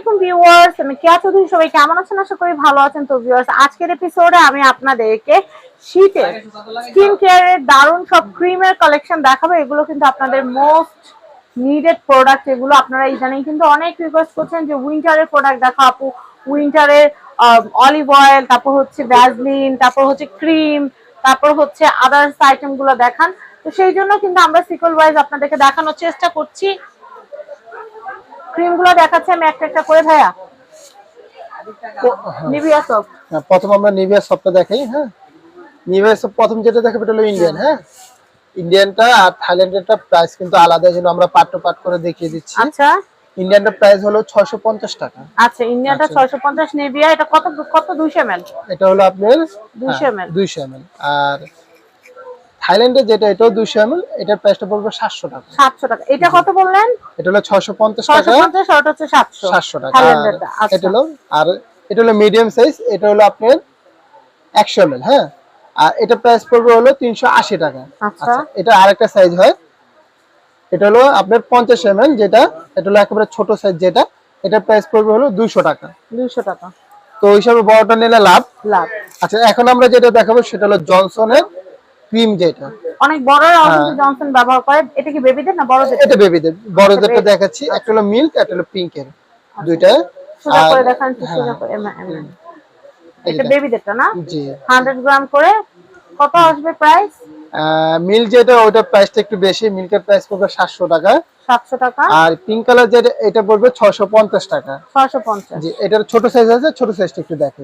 আলাইকুম ভিউয়ার্স, আমি কেয়া চৌধুরী সবাই কেমন আছেন? আশা করি ভালো আছেন। তো ভিউয়ার্স, আজকের এপিসোডে আমি আপনাদেরকে শীতের স্কিন কেয়ারের দারুণ সব ক্রিমের কালেকশন দেখাবো। এগুলো কিন্তু আপনাদের মোস্ট নিডেড প্রোডাক্ট এগুলো আপনারা ইদানিং কিন্তু অনেক রিকোয়েস্ট করছেন যে উইন্টারের প্রোডাক্ট দেখা আপু। উইন্টারের অলিভ অয়েল তারপর হচ্ছে ভ্যাজলিন তারপর হচ্ছে ক্রিম তারপর হচ্ছে আদার্স আইটেমগুলো দেখান। তো সেই জন্য কিন্তু আমরা সিকল ওয়াইজ আপনাদেরকে দেখানোর চেষ্টা করছি। ক্রিমগুলো দেখাচ্ছি আমি একটা একটা করে ভাইয়া। নিভিয়া সব হ্যাঁ, প্রথম আমরা নিভিয়া সবটা দেখাই হ্যাঁ। নিভিয়া সব প্রথম যেটা দেখাবো এটা হলো ইন্ডিয়ান হ্যাঁ। ইন্ডিয়ানটা আর থাইল্যান্ডেরটা প্রাইস কিন্তু আলাদা জন্য আমরা পার্ট টু পার্ট করে দেখিয়ে দিচ্ছি। আচ্ছা। ইন্ডিয়ানটা প্রাইস হলো ছয়শো পঞ্চাশ টাকা। আচ্ছা ইন্ডিয়াটা ছয়শো পঞ্চাশ নিভিয়া এটা কত কত দুইশো এম এল এটা হলো আপনার 200 ml দুইশো এম আর থাইল্যান্ডের যেটা এটাও দুইশো এম এটার প্রাইসটা পড়বে সাতশো টাকা। সাতশো টাকা। এটা কত বললেন? এটা হলো ছয়শো পঞ্চাশ ছয়শো টাকা পঞ্চাশ আর হচ্ছে সাতশো। সাতশো টাকা। আর আচ্ছা। এটা হলো আর এটা হলো মিডিয়াম সাইজ এটা হলো আপনার একশো এম হ্যাঁ? আর এটা প্রাইস পড়বে হলো তিনশো আশি টাকা। আচ্ছা। আচ্ছা এটা আরেকটা সাইজ হয়। এটা হলো আপনার পঞ্চাশ এম যেটা এটা হলো একেবারে ছোট সাইজ যেটা এটা প্রাইস পড়বে হলো দুইশো টাকা। দুইশো টাকা। তো হিসাবে বড়টা নিলে লাভ। লাভ। আচ্ছা এখন আমরা যেটা দেখাবো সেটা হলো জনসনের ক্রিম যেটা। অনেক হ্যাঁ। জনসন ব্যবহার করে। এটা কি বেবিদের না বড়দের? এটা বেবিদের। বড়দেরটা দেখাচ্ছি। একটা হলো মিল্ক একটা হলো পিঙ্কের। দুইটা। সোজা করে দেখান হ্যাঁ। সোজা করে এটা বেবিদেরটা না? জি। হান্ড্রেড গ্রাম করে কত আসবে প্রাইস? মিল্ক যেটা ওইটার প্রাইসটা একটু বেশি। মিল্কের প্রাইস পড়বে সাতশো টাকা। সাতশো টাকা। আর পিঙ্ক কালার যেটা এটা পড়বে ছশো পঞ্চাশ টাকা। ছয়শো পঞ্চাশ। জি এটার ছোট সাইজ আছে ছোট সাইজটা একটু দেখো।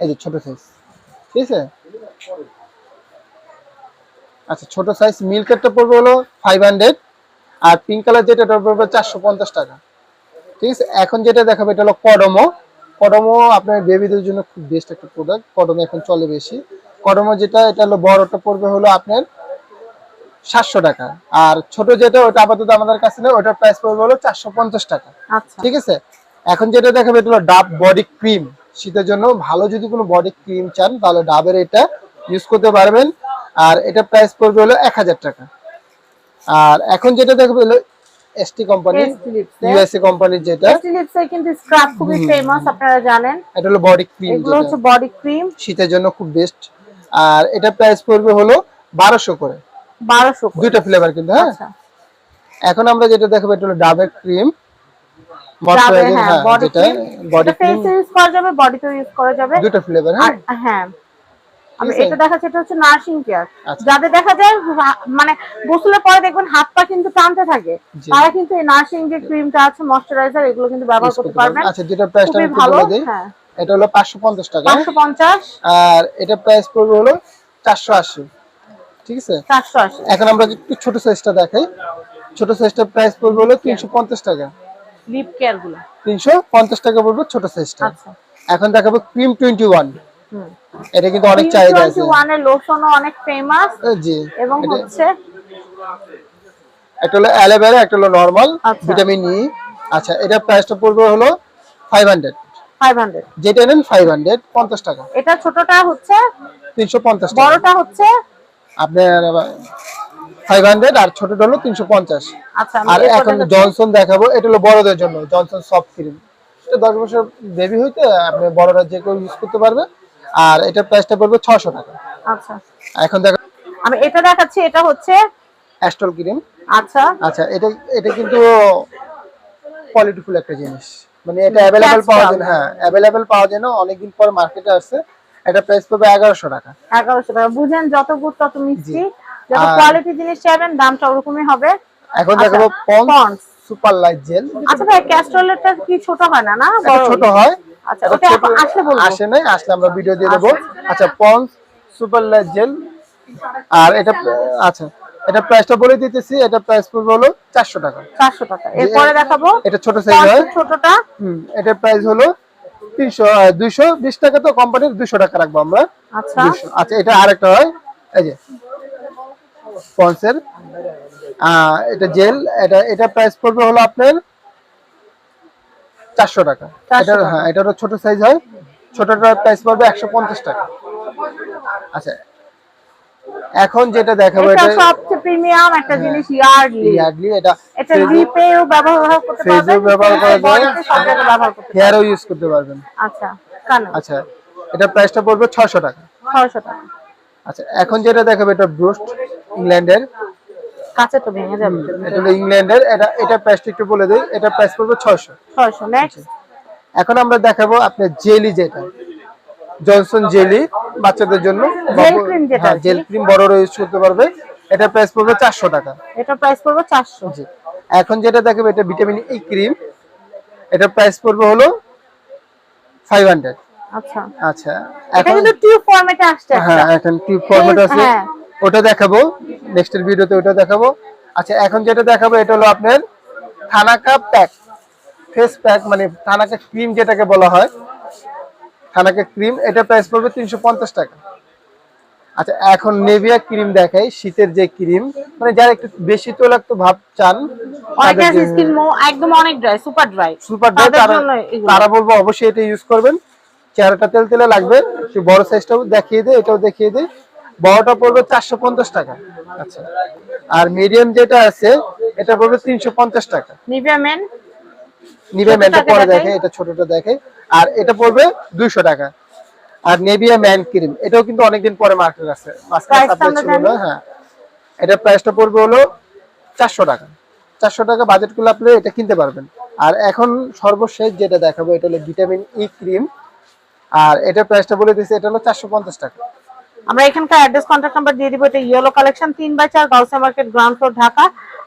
এই যে ছোট সাইজ ঠিক আছে? আচ্ছা ছোট সাইজ মিল্কেরটা পড়বে হলো ফাইভ হান্ড্রেড আর পিঙ্ক কালার যেটা পড়বে চারশো পঞ্চাশ টাকা। ঠিক আছে? এখন যেটা দেখাবো এটা হলো কডমো কডমো আপনার বেবিদের জন্য খুব বেস্ট একটা প্রোডাক্ট কডমো এখন চলে বেশি। কডমো যেটা এটা হলো বড়টা পড়বে হলো আপনার সাতশো টাকা। আর ছোট যেটা ওটা আপাতত আমাদের কাছে নেই ওটার প্রাইস পড়বে হলো চারশো পঞ্চাশ টাকা। আচ্ছা। ঠিক আছে? এখন যেটা দেখাবো এটা হলো ডাব বডি ক্রিম শীতের জন্য ভালো যদি কোনো বডি ক্রিম চান তাহলে ডাবের এটা ইউজ করতে পারবেন। আর এটা প্রাইস পড়বে হলো এক হাজার টাকা। আর এখন যেটা দেখবে হলো এসটি কোম্পানি ইউএসএ কোম্পানির যেটা। কিন্তু স্ক্রাব খুবই ফেমাস আপনারা জানেন। এটা হলো বডি ক্রিম এগুলো হচ্ছে বডি ক্রিম শীতের জন্য খুব বেস্ট আর এটা প্রাইস পড়বে হলো বারোশো করে। বারোশো দুইটা ফ্লেভার কিন্তু হ্যাঁ? আচ্ছা। এখন আমরা যেটা দেখাবো এটা হলো ডাবের ক্রিম হ্যাঁ body cream body cream use করা যাবে বডিতেও ইউজ করা যাবে। দুটো ফ্লেভার হ্যাঁ? হ্যাঁ। এটা দেখাচ্ছি এটা হচ্ছে নার্সিং কেয়ার আচ্ছা। যাদের দেখা যায় মানে গোসলের পরে দেখবেন হাত পা কিন্তু টানতে থাকে। তারা কিন্তু এই নার্সিং যে ক্রিমটা আছে ময়শ্চারাইজার এগুলো কিন্তু ব্যবহার করতে পারবেন। আচ্ছা যেটা প্রাইসটা আমি ভালো হ্যাঁ। এটা হলো পাঁচশো পঞ্চাশ টাকা। পাঁচশো পঞ্চাশ। আর এটা প্রাইস পড়বে হলো চারশো আশি। ঠিক আছে? চারশো আশি। এখন আমরা একটু ছোট সাইজটা দেখাই। ছোট সাইজটা প্রাইস পড়বে হলো তিনশো পঞ্চাশ টাকা। লিপ কেয়ারগুলো। তিনশো পঞ্চাশ টাকা পড়বে ছোট সাইজটা আচ্ছা। এখন দেখাবো ক্রিম টোয়েন্টি ওয়ান হুম এটা কিন্তু অনেক চাহিদা আছে। ওয়ানের লোশনও অনেক ফেমাস জি। এবং হচ্ছে একটা হলো অ্যালোভেরা একটা হলো নর্মাল। ভিটামিন ই আচ্ছা এটা প্রাইসটা পড়বে হলো ফাইভ হান্ড্রেড ফাইভ হান্ড্রেড যেটা নেন ফাইভ হান্ড্রেড পঞ্চাশ টাকা। এটা ছোটটা হচ্ছে তিনশো পঞ্চাশ টাকা। বড়টা হচ্ছে আপনার ফাইভ হান্ড্রেড আর ছোটটা হলো তিনশো পঞ্চাশ। আচ্ছা আর এখন জনসন দেখাবো এটা হলো বড়দের জন্য জনসন সফট ক্রিম এটা দশ বছর বেবি হইতে আপনি বড়রা যে কেউ ইউজ করতে পারবে। আর এটা প্রাইসটা পড়বে ছশো টাকা। আচ্ছা। এখন দেখা আমি এটা দেখাচ্ছি এটা হচ্ছে অ্যাস্টল ক্রিম আচ্ছা। আচ্ছা এটা এটা কিন্তু কোয়ালিটিফুল একটা জিনিস। মানে এটা অ্যাভেলেবেল পাওয়া যায় হ্যাঁ অ্যাভেলেবেল পাওয়া যায় না। অনেকদিন পর মার্কেটে আসছে। এটা প্রাইস পাবে এগারোশো টাকা। এগারোশো টাকা। বুঝেন যত গুড় তত মিষ্টি। যত কোয়ালিটি জিনিস চাইবেন দামটা ওরকমই হবে। এখন দেখাবো পন্স সুপার লাইট জেল আচ্ছা ভাই ক্যাস্ট্রলেরটা কি ছোট হয় না না? বড়? ছোট হয়। আচ্ছা এটা ওটা ছোট এখন আসলে বলব। আসে নাই আসলে আমরা ভিডিও দিয়ে দেবো। আচ্ছা পন্স সুপার লাইট জেল আর এটা আচ্ছা এটা প্রাইসটা বলে দিতেছি এটা প্রাইস পড়বে হলো চারশো টাকা। চারশো টাকা। এরপরে দেখাবো এটা ছোট সাইজ হয়। ছোটটা। হুম এটার প্রাইস হলো তিনশো দুইশো বিশ টাকা তো কোম্পানির টাকা রাখব আমরা। আচ্ছা। আচ্ছা এটা আরেকটা হয়। এই যে পন্সের এটা জেল এটা এটা প্রাইস পড়বে হলো আপনার চারশো টাকা। 400 এটা হ্যাঁ এটা হলো ছোট সাইজ হয়। ছোটটার প্রাইস পড়বে একশো পঞ্চাশ টাকা। আচ্ছা এখন যেটা দেখাবো এটা সবচেয়ে প্রিমিয়াম একটা জিনিস ইয়ার্ডলি ইয়ার্ডলি এটা এটা রিপেও ব্যবহার করতে পারবেন ব্যবহার করা যায়। সব জায়গায় ব্যবহার করতে হেয়ারও ইউজ করতে পারবেন। পারবেন। আচ্ছা কেন আচ্ছা এটা প্রাইসটা পড়বে ছয়শো টাকা। ছয়শো টাকা। আচ্ছা এখন যেটা দেখাবো এটা ব্রুস্ট ইংল্যান্ডের কাছে তো ভেঙে যাবে। এটা ইংল্যান্ডের এটা এটা প্রাইসটা একটু বলে দিই এটা প্রাইস পড়বে ছয়শো। ছয়শো নেক্সট এখন আমরা দেখাবো আপনার জেলি যেটা। জনসন জেলি বাচ্চাদের জন্য। Gel cream যেটা হ্যাঁ জেল ক্রিম বড়রা ইউজ করতে পারবে। এটা প্রাইস পড়বে চারশো টাকা। এটা প্রাইস পড়বে চারশো। জি। এখন যেটা দেখাবো এটা ভিটামিন ই ক্রিম এটা প্রাইস পড়বে হলো ফাইভ হান্ড্রেড আচ্ছা। আচ্ছা এখন কিন্তু টিউব ফরম্যাটে আসছে হ্যাঁ এখন টিউব ফরম্যাট আছে। হ্যাঁ। ওটা দেখাবো। নেক্সটের ভিডিওতে ওটা দেখাবো। আচ্ছা এখন যেটা দেখাবো এটা হলো আপনার থানাকা প্যাক ফেস প্যাক মানে থানাকা ক্রিম যেটাকে বলা হয়। থানাকা ক্রিম এটা প্রাইস পড়বে তিনশো পঞ্চাশ টাকা। আচ্ছা এখন নেভিয়া ক্রিম দেখাই শীতের যে ক্রিম মানে যারা একটু বেশি তৈলাক্ত ভাব চান একদম অনেক dry super dry super dry তারা বলব অবশ্যই এটা ইউজ করবেন। চেহারাটা তেল তেলে লাগবে বড় সাইজটাও দেখিয়ে দে এটাও দেখিয়ে দে। বড়টা পড়বে চারশো পঞ্চাশ টাকা। আচ্ছা। আর মিডিয়াম যেটা আছে এটা পড়বে তিনশো পঞ্চাশ টাকা। নিভিয়া মেন ম্যানটা পরে দেখে এটা ছোটটা দেখে আর এটা পড়বে দুইশো টাকা। আর নেভিয়া ম্যান ক্রিম এটাও কিন্তু অনেকদিন পরে মার্কেট আছে। হ্যাঁ। এটা প্রাইসটা পড়বে হলো চারশো টাকা। চারশো টাকা বাজেট করলে আপনি এটা কিনতে পারবেন। আর এখন সর্বশেষ যেটা দেখাবো এটা হলো ভিটামিন ই ক্রিম আর এটা প্রাইসটা বলে দিয়েছে এটা হলো চারশো পঞ্চাশ টাকা। আমরা এখানকার অ্যাড্রেস কন্ট্যাক্ট নাম্বার দিয়ে দিব, এটা ইয়েলো কালেকশন তিন বাই চার Gausia market ground floor Dhaka.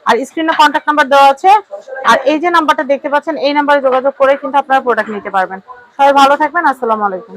আর স্ক্রিনে কন্ট্যাক্ট নাম্বার দেওয়া আছে। আর এই যে নাম্বারটা দেখতে পাচ্ছেন, এই নাম্বারে যোগাযোগ করে কিন্তু আপনারা প্রোডাক্ট নিতে পারবেন। সবাই ভালো থাকবেন, আসসালামু আলাইকুম।